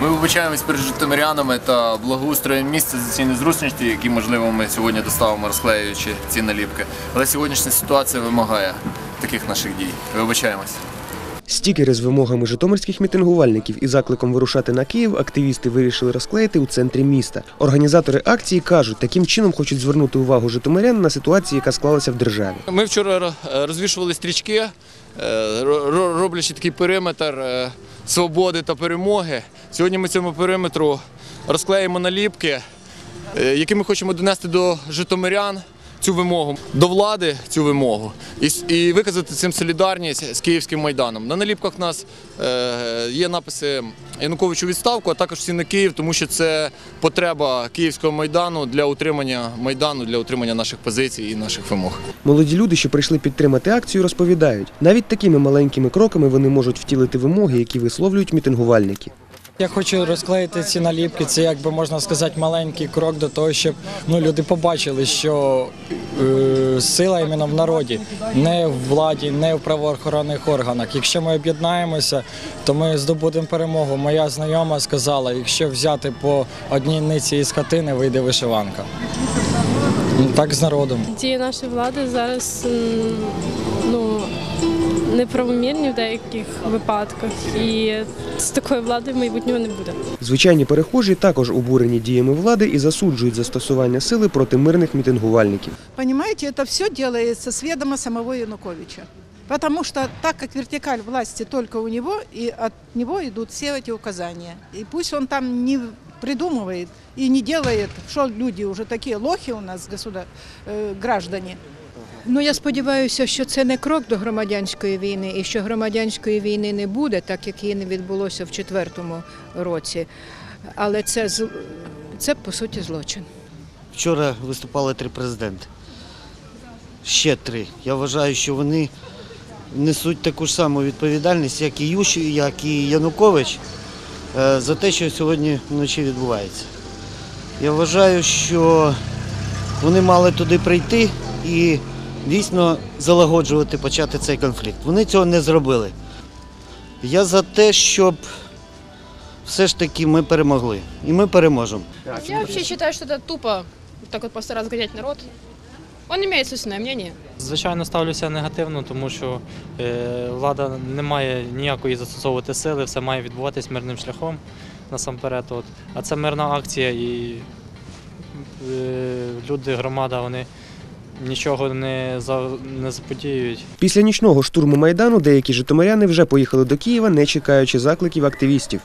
Ми вибачаємось перед житомирянами та благоустроєм місця за ці незручності, які, можливо, ми сьогодні доставимо, розклеюючи ці наліпки. Але сьогоднішня ситуація вимагає таких наших дій. Вибачаємось. Стікери з вимогами житомирських мітингувальників і закликом вирушати на Київ активісти вирішили розклеїти у центрі міста. Організатори акції кажуть, таким чином хочуть звернути увагу житомирян на ситуацію, яка склалася в державі. Ми вчора розвішували стрічки, е, ро- ро- роблячи такий периметр е, свободи та перемоги. Сьогодні ми цьому периметру розклеїмо наліпки, е, які ми хочемо донести до житомирян цю вимогу, до влади цю вимогу і, і виказати цим солідарність з Київським майданом. На наліпках у нас е, є написи Януковичу відставку, а також всі на Київ, тому що це потреба Київського майдану для утримання майдану, для утримання наших позицій і наших вимог. Молоді люди, що прийшли підтримати акцію, розповідають, навіть такими маленькими кроками вони можуть втілити вимоги, які висловлюють мітингувальники. Я хочу розклеїти ці наліпки. Це як би можна сказати маленький крок до того, щоб ну люди побачили, що е, сила іменно в народі, не в владі, не в правоохоронних органах. Якщо ми об'єднаємося, то ми здобудемо перемогу. Моя знайома сказала, якщо взяти по одній ниці із хатини, вийде вишиванка. Так з народом. Дії нашої влади зараз ну, неправомірні в деяких випадках, і з такою владою майбутнього не буде. Звичайні перехожі також обурені діями влади і засуджують застосування сили проти мирних мітингувальників. Понимаете, это все делается с ведома самого Януковича. Потому что так как вертикаль власти только у него, и от него идут все эти указания. И пусть он там не придумывает и не делает, что люди уже такие лохи у нас, государ... э, граждане, Ну я сподіваюся, що це не крок до громадянської війни, і що громадянської війни не буде, так як її не відбулося в четвертому році. Але це це по суті злочин. Вчора виступали три президенти. Ще три. Я вважаю, що вони несуть таку ж саму відповідальність, як і Ющі, як і Янукович, за те, що сьогодні вночі відбувається. Я вважаю, що вони мали туди прийти і дійсно залагоджувати, почати цей конфлікт. Вони цього не зробили. Я за те, щоб все ж таки ми перемогли. І ми переможемо. Я вообще считаю, что это тупо так вот просто разгонять народ. Он имеет собственное мнение. Звичайно, ставлюся негативно, тому що е, влада не має ніякої застосовувати сили, все має відбуватись мирним шляхом насамперед. От. А це мирна акція і е, люди, громада, вони нічого не, за, не заподіюють. Після нічного штурму майдану деякі житомиряни вже поїхали до Києва, не чекаючи закликів активістів.